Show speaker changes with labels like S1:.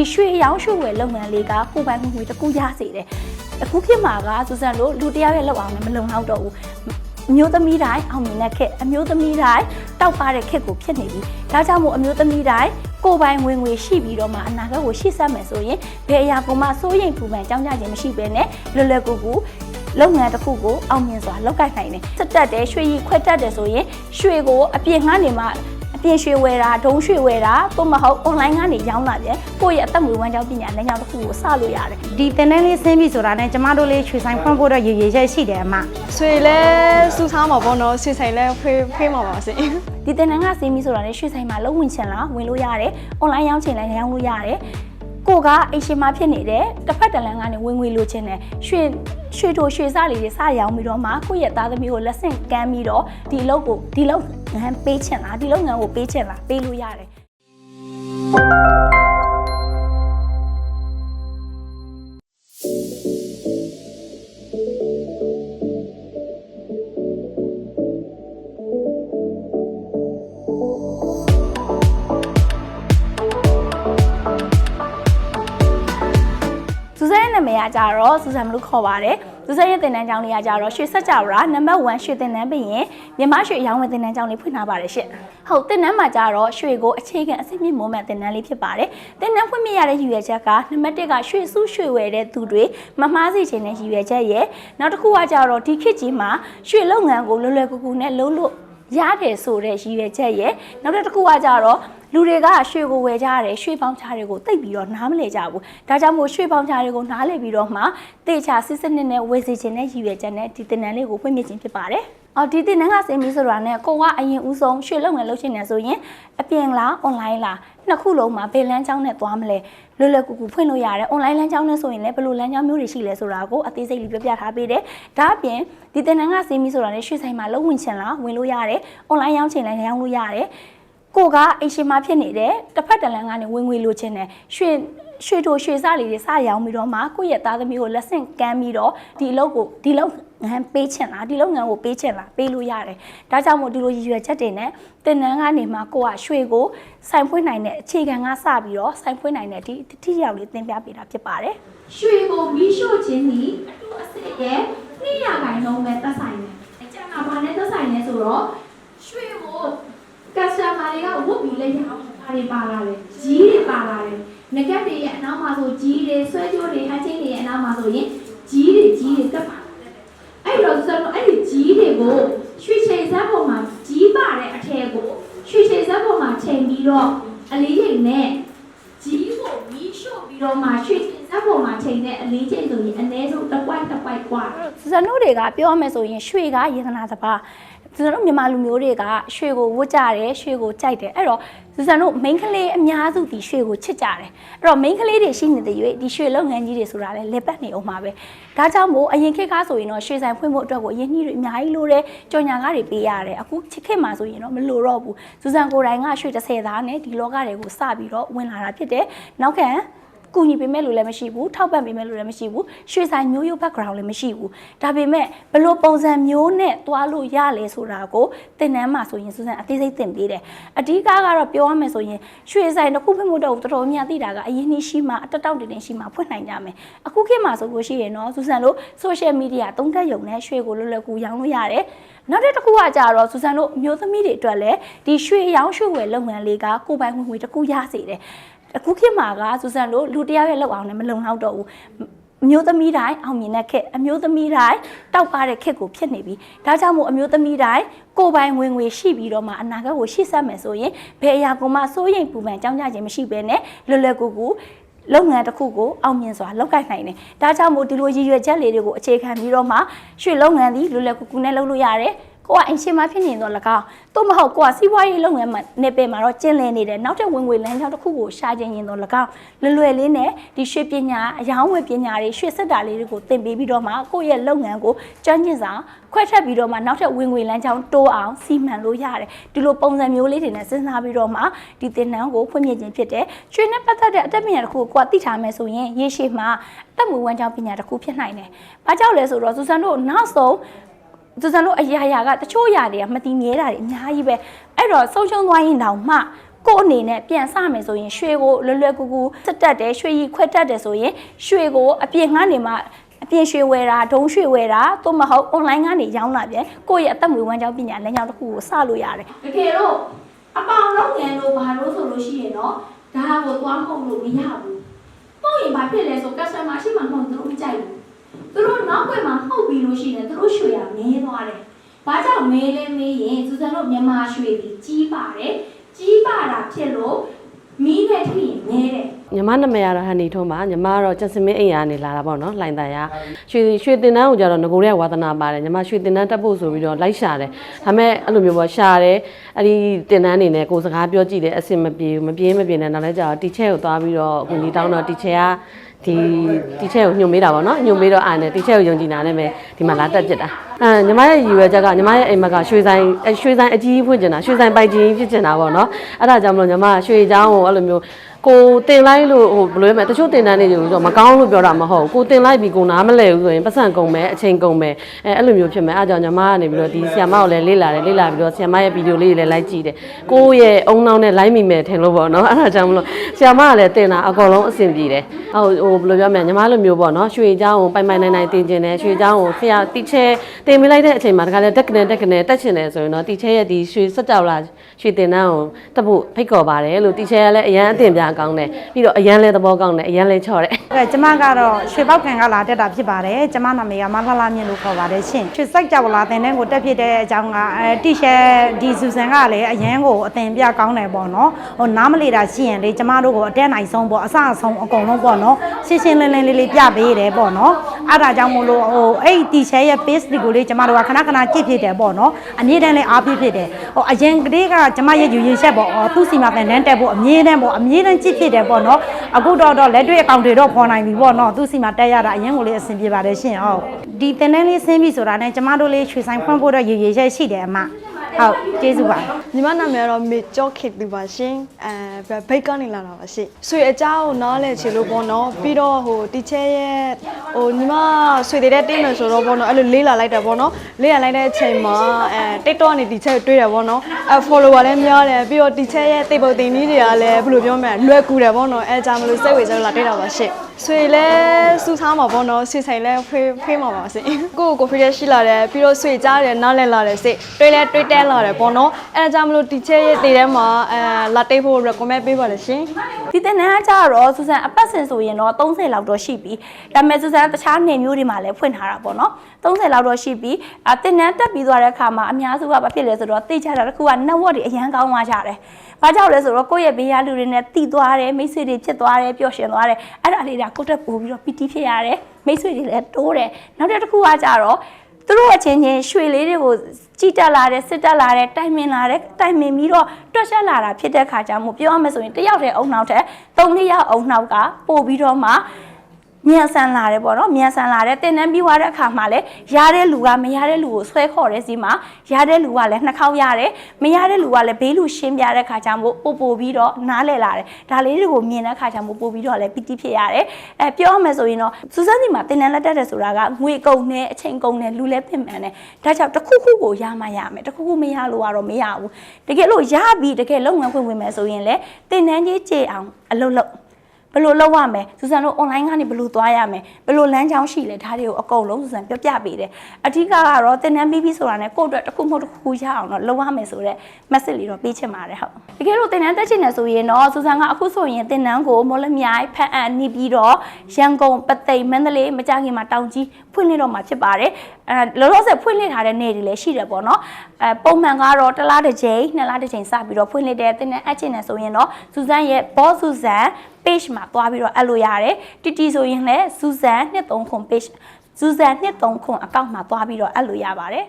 S1: ဒီရွှေရောင်းရွှေဝယ်လုပ်ငန်းလေးကကိုယ်ပိုင်ငွေတစ်ခုရစေတယ်အခုဖြစ်မှာကစူဇန်တို့လူတစ်ယောက်ရဲ့လောက်အောင်လည်းမလုံလောက်တော့ဘူးအမျိုးသမီးတိုင်းအောင်မြင်တဲ့ခက်အမျိုးသမီးတိုင်းတောက်ပတဲ့ခက်ကိုဖြစ်နေပြီဒါကြောင့်မို့အမျိုးသမီးတိုင်းကိုယ်ပိုင်ဝင်ငွေရှိပြီးတော့မှအနာဂတ်ကိုရှေ့ဆက်မယ်ဆိုရင်ဘယ်အရာကိုမှစိုးရိမ်ပူပန်ကြောင်းကြခြင်းမရှိဘဲနဲ့လွယ်လွယ်ကူကူလုပ်ငန်းတစ်ခုကိုအောင်မြင်စွာလုပ်ကိုင်နိုင်တယ်စက်တက်တယ်ရွှေရီခွက်တက်တယ်ဆိုရင်ရွှေကိုအပြင်ငှားနေမှအ ပြင်ရွှေဝယ်တာဒုံးရွှေဝယ်တာသို့မဟုတ် online ကနေရောင်းလာတယ်ကိုယ့်ရဲ့အသက်မွေးဝမ်းကြောင်းပညာလမ်းကြောင်းတစ်ခုကိုစလို့ရတယ်
S2: ဒီတင်တန်းလေးဆင်းပြီဆိုတာနဲ့ကျမတို့လေးရွှေဆိုင်ဖွင့်ဖို့တော့ရည်ရည်ချက်ရှိတယ်အမ
S3: ဆွေလဲစူစားမှာပေါ့နော်ဆွေဆိုင်လဲဖေးဖေးမှာပါစေ
S1: ဒီတင်နန်းကစီးမီဆိုတာလေရွှေဆိုင်မှာလုံးဝင်ချင်လားဝင်လို့ရတယ်။ online ရောင်းချင်လည်းရောင်းလို့ရတယ်။ကိုကအိမ်ရှင်မဖြစ်နေတယ်တစ်ဖက်တလန်ကနေဝင်ငွေလိုချင်တယ်ရွှေရွှေထိုရွှေစလေးတွေစရောင်းပြီးတော့မှကိုယ့်ရဲ့သားသမီးကိုလက်ဆင့်ကမ်းပြီးတော့ဒီအလုပ်ကိုဒီလုပ် ငန်းပေးချင်လားဒီလုပ်ငန်းကိုပေးချင်လားပေးလို့ရတယ်စူဇန်ရဲ့နာမည်ကကြတော့စူဇန်မလို့ခေါ်ပါတယ် စူဇန်ရဲ့တင်တန်းကျောင်းလေးကကြတော့ရွှေဆက်ကြဝါနံပါတ်1ရွှေတင်တန်းပြင်မြန်မာရွှေအရောင်းဝယ်တင်တန်းကျောင်းလေးဖွင့်ထားပါတယ်ရှင့်ဟုတ်တင်တန်းမှာကြတော့ရွှေကိုအခြေခံအစိမ့်မြင့်မွမ်းမံတင်တန်းလေးဖြစ်ပါတယ်တင်တန်းဖွင့်ပြရတဲ့ရည်ရွယ်ချက်ကနံပါတ်1ကရွှေစုရွှေဝယ်တဲ့သူတွေမမှားစေချင်တဲ့ရည်ရွယ်ချက်ရဲ့နောက်တစ်ခုကကြတော့ဒီခေတ်ကြီးမှာရွှေလုပ်ငန်းကိုလွယ်လွယ်ကူကူနဲ့လုံးလို့ ရတယ်ဆိုတဲ့ရည်ရွယ်ချက်ရဲ့နောက်တစ်ခုကကြတော့လူတွေကရွှေကိုဝယ်ကြရတယ်ရွှေပေါင်းချားတွေကိုတိတ်ပြီးတော့နားမလည်ကြဘူးဒါကြောင့်မို့ရွှေပေါင်းချားတွေကိုနားလည်ပြီးတော့မှတေချာစစ်စစ်နဲ့နဲ့ဝယ်စီခြင်းနဲ့ရည်ရွယ်ချက်နဲ့ဒီတင်နန်းလေးကိုဖွင့်ပြခြင်းဖြစ်ပါတယ် အော်ဒီတင်နန်းကစင်ပြီးဆိုတာနဲ့ကိုကအရင်ဦးဆုံးရွှေလုပ်ငန်းလုပ်ချင်တယ်ဆိုရင်အပြင်လား online လားနှစ်ခုလုံးမှာဘယ်လမ်းကြောင်းနဲ့သွားမလဲလွယ်လွယ်ကူကူဖွင့်လို့ရတယ် online လမ်းကြောင်းနဲ့ဆိုရင်လည်းဘယ်လိုလမ်းကြောင်းမျိုးတွေရှိလဲဆိုတာကိုအသေးစိတ်လေးပြောပြထားပေးတယ်ဒါအပြင်ဒီတင်နန်းကစင်ပြီးဆိုတာနဲ့ရွှေဆိုင်မှာလုံးဝင်ချင်လားဝင်လို့ရတယ် online ရောင်းချင်လည်းရောင်းလို့ရတယ်ကိုကအိမ်ရှင်မဖြစ်နေတယ်တစ်ဖက်တလန်ကနေဝင်ငွေလိုချင်တယ်ရွှေရွှေထိုရွှေစလေးတွေစရောင်းပြီးတော့မှကိုယ့်ရဲ့သားသမီးကိုလက်ဆင့်ကမ်းပြီးတော့ဒီအလုပ်ကိုဒီလုပ် ငန်းပေးချင်လားဒီလုပ်ငန်းကိုပေးချင်လားပေးလို့ရတယ်ဒါကြောင့်မို့ဒီလိုရည်ရွယ်ချက်တွေနဲ့တင်နန်းကနေမှကိုကရွှေကိုစိုင်ဖွင့်နိုင်တဲ့အခြေခံကစပြီးတော့စိုင်ဖွင့်နိုင်တဲ့ဒီတိရောက်လေးသင်ပြပေးတာဖြစ်ပါတယ်ရွှေကိုမီးရှို့ခြင်းဒီအတူအစစ်ရဲ့200ခိုင်နှုန်းပဲသက်ဆိုင်တယ်အကျဉ်းကဘာနဲ့သက်ဆိုင်လဲဆိုတော့ရွှေကိုကစတမာတွေကဝတ်ပြီးလက်ရအောင်ပါတွေပါလာတယ်ကြီးတွေပါလာတယ်ငကက်တွေရဲ့အနောက်မှာဆိုကြီးတွေဆွဲကြိုးတွေဟန်ချင်းတွေရဲ့အနောက်မှာဆိုရင်ကြီးတွေကြီးတွေတက်ပါ အဲ့တော့ဆိုတော့အဲ့ဒီကြီးတွေကိုရွှေချိန်ဇက်ပေါ်မှာကြီးပါတဲ့အထည်ကိုရွှေချိန်ဇက်ပေါ်မှာချိန်ပြီးတော့အလေးချိန်နဲ့ကြီးကိုမီးရှို့ပြီးတော့မှရွှေချိန်ဇက်ပေါ်မှာချိန်တဲ့အလေးချိန်ဆိုရင်အနည်းဆုံးတစ်ပွိုက်တစ်ပွိုက်กว่าစနုတွေကပြောရမယ်ဆိုရင်ရွှေကယေသနာတစ်ပါး ကျွန်တော်တို့မြန်မာလူမျိုးတွေကရွှေကိုဝတ်ကြတယ်ရွှေကိုကြိုက်တယ်အဲ့တော့စစံတို့ main ကလေးအများစုဒီရွှေကိုချစ်ကြတယ်အဲ့တော့ main ကလေးတွေရှိနေတဲ့ရွေးဒီရွှေလုပ်ငန်းကြီးတွေဆိုတာလည်းလက်ပတ်နေအောင်ပါပဲဒါကြောင့်မို့အရင်ခေတ်ကားဆိုရင်တော့ရွှေဆိုင်ဖွင့်ဖို့အတွက်ကိုအရင်နှီးတွေအများကြီးလိုတယ်ကြော်ညာကားတွေပေးရတယ်အခုချစ်ခေတ်မှာဆိုရင်တော့မလိုတော့ဘူးစစံကိုယ်တိုင်ကရွှေ30သားနဲ့ဒီလောကတွေကိုစပြီးတော့ဝင်လာတာဖြစ်တယ်နောက်ခံ ကူညီပေးမဲ့လူလည်းမရှိဘူးထောက်ပံ့ပေးမဲ့လူလည်းမရှိဘူးရွှေဆိုင်မျိုးရိုး background လည်းမရှိဘူးဒါပေမဲ့ဘလို့ပုံစံမျိုးနဲ့တွားလို့ရလဲဆိုတာကိုသင်တန်းမှာဆိုရင်စူးစမ်းအသေးစိတ်သင်ပေးတယ်အဓိကကတော့ပြောရမယ်ဆိုရင်ရွှေဆိုင်တစ်ခုဖွင့်ဖို့တော့တော်တော်များသိတာကအရင်နှစ်ရှိမှအတက်တောက်တင်တင်ရှိမှဖွင့်နိုင်ကြမယ်အခုခေတ်မှာဆိုလို့ရှိရင်တော့စူးစမ်းလို့ social media သုံးသက်ရုံနဲ့ရွှေကိုလွယ်လွယ်ကူရောင်းလို့ရတယ်နောက်တစ်ခုကကြတော့စူဇန်တို့အမျိုးသမီးတွေအတွက်လည်းဒီရွှေရောင်းရွှေဝယ်လုပ်ငန်းလေးကကိုယ်ပိုင်ဝင်ငွေတစ်ခုရစေတယ် အခုခေတ်မှာကစူဇန်တို့လူတစ်ယောက်ရဲ့လောက်အောင်လည်းမလုံလောက်တော့ဘူးအမျိုးသမီးတိုင်းအောင်မြင်တဲ့ခက်အမျိုးသမီးတိုင်းတောက်ပတဲ့ခက်ကိုဖြစ်နေပြီဒါကြောင့်မို့အမျိုးသမီးတိုင်းကိုယ်ပိုင်ဝင်ငွေရှိပြီးတော့မှအနာဂတ်ကိုရှေ့ဆက်မယ်ဆိုရင်ဘယ်အရာကိုမှစိုးရိမ်ပူပန်ကြောင်းကြခြင်းမရှိဘဲနဲ့လွယ်လွယ်ကူကူလုပ်ငန်းတစ်ခုကိုအောင်မြင်စွာလုပ်ကိုင်နိုင်တယ်။ဒါကြောင့်မို့ဒီလိုရည်ရွယ်ချက်လေးတွေကိုအခြေခံပြီးတော့မှရွှေလုပ်ငန်းသည်လွယ်လွယ်ကူကူနဲ့လုပ်လို့ရတယ်။ ကိုကအင်ရှင်မဖြစ်နေတော့၎င်းသို့မဟုတ်ကိုကစီးပွားရေးလုပ်ငန်းမှာနေပယ်မှာတော့ကျင်းလည်နေတယ်နောက်ထပ်ဝင်ငွေလမ်းကြောင်းတစ်ခုကိုရှာခြင်းရင်တော့၎င်းလွယ်လွယ်လေးနဲ့ဒီရွှေပညာအယောင်းဝယ်ပညာတွေရွှေစက်တာလေးတွေကိုသင်ပေးပြီးတော့မှကိုယ့်ရဲ့လုပ်ငန်းကိုကျွမ်းကျင်စွာခွဲထွက်ပြီးတော့မှနောက်ထပ်ဝင်ငွေလမ်းကြောင်းတိုးအောင်စီမံလို့ရတယ်ဒီလိုပုံစံမျိုးလေးတွေနဲ့စဉ်းစားပြီးတော့မှဒီသင်တန်းကိုဖွင့်ပြခြင်းဖြစ်တယ်ရွှေနဲ့ပတ်သက်တဲ့အတတ်ပညာတစ်ခုကိုကိုကသိထားမယ်ဆိုရင်ရေရှည်မှာအသက်မွေးဝမ်းကြောင်းပညာတစ်ခုဖြစ်နိုင်တယ်။ဘာကြောင့်လဲဆိုတော့စူဇန်တို့နောက်ဆုံး စူဇန်တို့အရာရာကတချို့အရာတွေကမတည်မြဲတာတွေအများကြီးပဲအဲ့တော့ဆုံးရှုံးသွားရင်တောင်မှကို့အနေနဲ့ပြန်စမယ်ဆိုရင်ရွှေကိုလွယ်လွယ်ကူကူစက်တက်တယ်ရွှေကြီးခွက်တက်တယ်ဆိုရင်ရွှေကိုအပြင်ငှားနေမှာအပြင်ရွှေဝယ်တာဒုံရွှေဝယ်တာသို့မဟုတ် online ကနေရောင်းတာပြန်ကိုယ့်ရဲ့အသက်မွေးဝမ်းကြောင်းပညာလမ်းကြောင်းတစ်ခုကိုစလို့ရတယ်တကယ်တော့အပေါင်လုံးငယ်လို့ဘာလို့ဆိုလို့ရှိရင်တော့ဒါကိုသွားမှုလို့မရဘူးပေါ့ရင်ဘာဖြစ်လဲဆို customer ရှိမှမဟုတ်သူတို့မကြိုက်ဘူး သူတို့နောက်ွယ်မှာမှုတ်ပြီးလို့ရှိရင်သူတို့ရွှေရမင်းသွားတယ်ဘာကြောင့်မေးလဲမေးရင်စူဇန်တို့မြန်မာရွှေပြီးကြီးပါတယ်ကြီးပါတာဖြစ်လို့မီးနဲ့ထိရင်မဲတယ်
S4: ညီမနာမည်ကတော့ဟန်နီထုံးပါညီမကတော့ကျက်စမင်းအိမ်ယာနေလာတာပေါ့နော်လှိုင်တန်ရရွှေရွှေတင်တန်းကိုကြတော့ငကိုရဲဝါသနာပါတယ်ညီမရွှေတင်တန်းတက်ဖို့ဆိုပြီးတော့လိုက်ရှာတယ်ဒါပေမဲ့အဲ့လိုမျိုးပေါ့ရှာတယ်အဲ့ဒီတင်တန်းနေနဲ့ကိုယ်စကားပြောကြည့်တယ်အဆင်မပြေဘူးမပြေမပြေနဲ့နောက်လဲကျတော့တီချဲကိုသွားပြီးတော့အခုဒီတောင်းတော့တီချဲက ဒီတီချဲကိုညွှန်မေးတာပေါ့နော်ညွှန်မေးတော့အာနဲ့တီချဲကိုယုံကြည်နာနဲ့ပဲ ဒီမှာလာတက်ပြစ်တာအဲညီမရဲ့ရည်ရွယ်ချက်ကညီမရဲ့အိမ်မက်ကရွှေဆိုင်ရွှေဆိုင်အကြီးဖွင့်ကျင်တာရွှေဆိုင်ပိုက်ကြီးဖြစ်ကျင်တာပေါ့နော်အဲ့ဒါကြောင့်မလို့ညီမရွှေချောင်းကိုအဲ့လိုမျိုးကိုတင်လိုက်လို့ဟိုဘယ်လိုလဲမလဲတချို့တင်တန်းနေတယ်ဆိုတော့မကောင်းလို့ပြောတာမဟုတ်ကိုတင်လိုက်ပြီးကိုနားမလဲဘူးဆိုရင်ပတ်စံကုန်မယ်အချိန်ကုန်မယ်အဲအဲ့လိုမျိုးဖြစ်မယ်အဲအကြောင်းညီမကနေပြီးတော့ဒီဆီယမကိုလည်းလေ့လာတယ်လေ့လာပြီးတော့ဆီယမရဲ့ဗီဒီယိုလေးတွေလည်းလိုက်ကြည့်တယ်ကိုရဲ့အုံနောက်နဲ့လိုက်မိမယ်ထင်လို့ပေါ့နော်အဲအကြောင်းမလို့ဆီယမကလည်းတင်တာအကုန်လုံးအဆင်ပြေတယ်ဟိုဟိုဘယ်လိုပြောမလဲညီမလိုမျိုးပေါ့နော်ရွှေချောင်းကိုပိုင်ပိုင်နိုင်နိုင်တင်ကျင်တယ်ရွှေချောင်းကိုဆီယရာတီချဲတင်မိလိုက်တဲ့အချိန်မှာတခါလဲတက်ကနေတက်ကနေတက်ချင်တယ်ဆိုရင်တော့တီချဲရဲ့ဒီရွှေစက်ကြောက်လာရွှေတင်တန်းကိုတက်ဖို့ဖိတ်ခေါ်ပါတယ်လို့တီချဲကလည်းအရန်အတင်ပြကောင်းတယ်ပြီးတော့အရန်လဲသဘောကောင်းတယ်အရန်လဲချော့တယ်
S2: အဲကျမကတော့ရွှေပေါက်ခံကလာတက်တာဖြစ်ပါတယ်ကျမနာမည်ကမလှလှမြင့်လို့ခေါ်ပါတယ်ရှင်ရွှေစိုက်ကြောက်လာတင်တဲ့ကိုတက်ဖြစ်တဲ့အကြောင်းကအဲတီရှယ်ဒီဆူဆန်ကလည်းအရန်ကိုအသင်ပြကောင်းတယ်ပေါ့နော်ဟိုနားမလီတာရှိရင်လေကျမတို့ကိုအတက်နိုင်ဆုံးပေါ့အဆအဆုံးအကုန်လုံးပေါ့နော်ရှင်းရှင်းလင်းလင်းလေးလေးပြပေးတယ်ပေါ့နော် အဲ့ဒါကြောင့်မို့လို့ဟိုအဲ့ဒီတီရှယ်ရဲ့ base တွေကိုလေကျမတို့ကခဏခဏကြည့်ဖြစ်တယ်ပေါ့နော်အမြဲတမ်းလည်းအားဖြစ်ဖြစ်တယ်ဟိုအရင်ကတည်းကကျမရဲ့ယူရင်ချက်ပေါ့အော်သူ့စီမှာတင်တန်းတက်ဖို့အမြဲတမ်းပေါ့အမြဲတမ်းကြည့်ဖြစ်တယ်ပေါ့နော်အခုတော့တော့လက်တွေ့အကောင့်တွေတော့ပေါ်နိုင်ပြီပေါ့နော်သူ့စီမှာတက်ရတာအရင်ကိုလေးအဆင်ပြေပါတယ်ရှင်ဟုတ်ဒီတင်တန်းလေးဆင်းပြီဆိုတာနဲ့ကျမတို့လေးရွှေဆိုင်ဖွင့်ဖို့တော့ရည်ရည်ချက်ရှိတယ်အမ ဟုတ်ကျေးဇူးပါ
S3: ညီမနာမည်ကတော့မေကျော်ခေတူပါရှင်အဲဘိတ်ကနေလာတာပါရှင်ဆွေအเจ้าကိုနားလဲချေလို့ပေါ့နော်ပြီးတော့ဟိုတီချဲရဲ့ဟိုညီမဆွေတွေတဲ့တိတ်မယ်ဆိုတော့ပေါ့နော်အဲ့လိုလေးလာလိုက်တာပေါ့နော်လေးလာလိုက်တဲ့အချိန်မှာအဲ TikTok ကနေတီချဲကိုတွေ့တယ်ပေါ့နော်အဲ follower လည်းများတယ်ပြီးတော့တီချဲရဲ့တိတ်ပုတ်တင်ကြီးတွေကလည်းဘယ်လိုပြောမလဲလွယ်ကူတယ်ပေါ့နော်အဲကြောင့်မလို့စိတ်ဝင်စားလာတွေ့တာပါရှင် ဆွေလဲစူးစားမှာပေါ့နော်ဆွေဆိုင်လဲဖေးဖေးမှာပါရှင်ကိုကိုကိုဖေးရရှိလာတယ်ပြီးတော့ဆွေကြားတယ်နားလဲလာတယ်စိတ်တွေ့လဲတွေ့တဲလာတယ်ပေါ့နော်အဲကြောင့်မလို့တီချဲရဲ့တေထဲမှာအဲလာတိတ်ဖို့ recommend ပေးပါလေရှင်
S1: ဒီတင်နန်းကကြတော့စူဇန်အပတ်စဉ်ဆိုရင်တော့30လောက်တော့ရှိပြီဒါပေမဲ့စူဇန်တခြားနေမျိုးတွေမှာလည်းဖွင့်ထားတာပေါ့နော်30လောက်တော့ရှိပြီအတင်နန်းတက်ပြီးသွားတဲ့အခါမှာအများစုကဘာဖြစ်လဲဆိုတော့သိချတာတစ်ခုက network တွေအရန်ကောင်းသွားကြတယ်ဘာကြောင့်လဲဆိုတော့ကိုယ့်ရဲ့ဘေးရလူတွေနဲ့တည်သွားတယ်မိတ်ဆွေတွေဖြစ်သွားတယ်ပျော်ရွှင်သွားတယ်အဲ့ဒါလေးကကိုယ့်တက်ပို့ပြီးတော့ပီတီဖြစ်ရတယ်မိတ်ဆွေတွေလည်းတိုးတယ်နောက်တစ်ခုကကြတော့သူတို့အချင်းချင်းရွှေလေးတွေကိုကြည်တက်လာတယ်စစ်တက်လာတယ်တိုင်မင်လာတယ်တိုင်မင်ပြီးတော့တွက်ချက်လာတာဖြစ်တဲ့ခါကျမှပြောရမယ်ဆိုရင်တယောက်တည်းအုံနောက်ထက်သုံးလေးယောက်အုံနောက်ကပို့ပြီးတော့မှ မြန်ဆန်လာတယ်ပေါ့နော်မြန်ဆန်လာတယ်တင်တန်းပြီးသွားတဲ့အခါမှာလည်းရတဲ့လူကမရတဲ့လူကိုဆွဲခေါ်တဲ့စီမှာရတဲ့လူကလည်းနှစ်ခေါက်ရတယ်မရတဲ့လူကလည်းဘေးလူရှင်းပြတဲ့ခါကျမှပို့ပို့ပြီးတော့နားလဲလာတယ်ဒါလေးတွေကိုမြင်တဲ့ခါကျမှပို့ပြီးတော့လည်းပီတိဖြစ်ရတယ်အဲပြောရမယ်ဆိုရင်တော့စူးစမ်းစီမှာတင်တန်းလက်တက်တယ်ဆိုတာကငွေကုန်နဲ့အချိန်ကုန်နဲ့လူလည်းပြင်မှန်တယ်ဒါကြောင့်တစ်ခုခုကိုရမှရမယ်တစ်ခုခုမရလို့ကတော့မရဘူးတကယ်လို့ရပြီတကယ်လုပ်ငန်းဖွင့်ဝင်မယ်ဆိုရင်လည်းတင်တန်းကြီးကြေအောင်အလုပ်လုပ် ဘယ်လိုလုပ်ရမလဲစူဇန်တို့ online ကနေဘယ်လိုသွားရမလဲဘယ်လိုလမ်းကြောင်းရှိလဲဒါတွေကိုအကုန်လုံးစူဇန်ပြပြပေးတယ်အဓိကကတော့တင်တန်းပြီးပြီဆိုတာနဲ့ကိုယ့်အတွက်တစ်ခုမဟုတ်တစ်ခုရအောင်တော့လုပ်ရမယ်ဆိုတော့ message လေးတော့ပေးချင်ပါတယ်ဟုတ်တကယ်လို့တင်တန်းတက်ချင်တယ်ဆိုရင်တော့စူဇန်ကအခုဆိုရင်တင်တန်းကိုမော်လမြိုင်ဖက်အံနေပြီးတော့ရန်ကုန်ပသိမ်မန္တလေးမကြခင်မှာတောင်ကြီးဖွင့်လှစ်တော့မှာဖြစ်ပါတယ်အဲလောလောဆယ်ဖွင့်လှစ်ထားတဲ့နေ့တွေလည်းရှိတယ်ပေါ့နော်အဲပုံမှန်ကတော့တစ်လားတစ်ချိန်နှစ်လားတစ်ချိန်စပြီးတော့ဖွင့်လှစ်တဲ့တင်တန်းအပ်ချင်တယ်ဆိုရင်တော့စူဇန်ရဲ့ boss စူဇန် page မှာသွားပြီးတော့အပ်လို့ရတယ်တီတီဆိုရင်လည်း Susan 230 page Susan 230 account မှာသွားပြီးတော့အပ်လို့ရပါတယ်